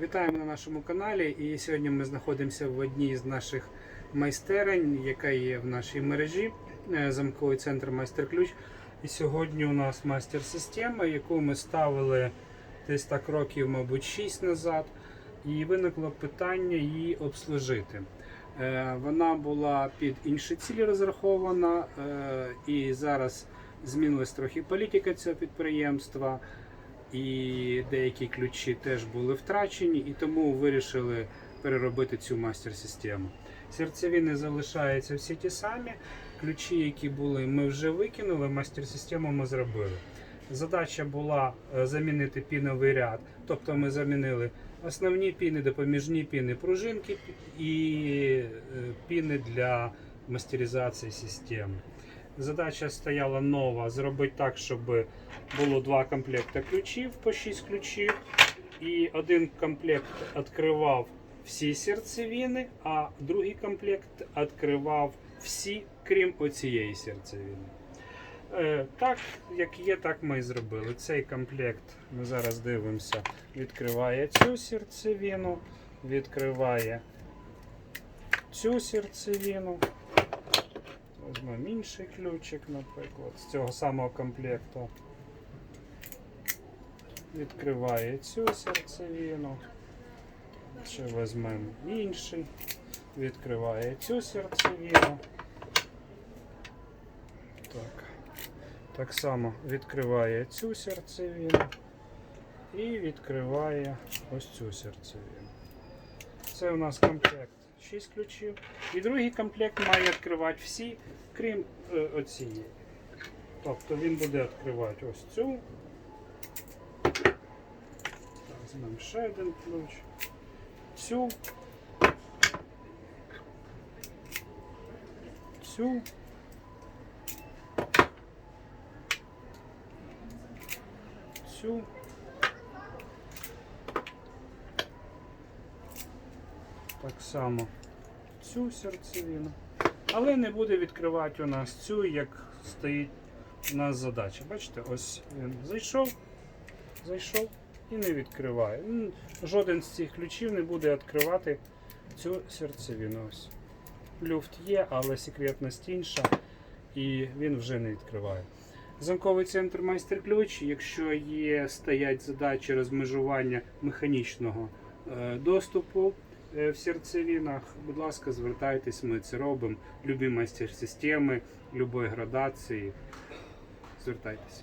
Вітаємо на нашому каналі. І сьогодні ми знаходимося в одній з наших майстерень, яка є в нашій мережі, е, замковий центр майстер-ключ. І сьогодні у нас майстер-система, яку ми ставили десь так років, мабуть, 6 назад. І виникло питання її обслужити. Е, Вона була під інші цілі розрахована, е, і зараз змінилась трохи політика цього підприємства і деякі ключі теж були втрачені, і тому вирішили переробити цю мастер-систему. Серцевини залишаються всі ті самі. Ключі, які були, ми вже викинули, мастер-систему ми зробили. Задача була е, замінити піновий ряд, тобто ми замінили основні піни, допоміжні піни, пружинки і е, піни для мастеризації системи. Задача стояла нова: зробити так, щоб було два комплекти ключів по 6 ключів. І один комплект відкривав всі серцевини, а другий комплект відкривав всі, крім оцієї серцевини. Е, Так, як є, так ми і зробили. Цей комплект, ми зараз дивимося, відкриває цю серцевину, відкриває цю серцевину. Візьмемо інший ключик, наприклад, з цього самого комплекту. Відкриває цю серцевину. Ще візьмемо інший. Відкриває цю серцевину. Так. Так само відкриває цю серцевину і відкриває ось цю серцевину. Це у нас комплект 6 ключів. І другий комплект має відкривати всі, крім е, оцієї. Тобто він буде відкривати ось цю. Так, Візьмемо ще один ключ. Цю. Цю. Цю. Так само цю серцевину. Але не буде відкривати у нас цю, як стоїть у нас задача. Бачите, ось він зайшов, зайшов і не відкриває. Жоден з цих ключів не буде відкривати цю серцевину. Ось. Люфт є, але секретність інша, і він вже не відкриває. Замковий центр майстер-ключ, якщо є стоять задачі розмежування механічного е, доступу в серцевинах, будь ласка, звертайтесь, ми це робимо. Любі майстер-системи, любої градації. Звертайтеся.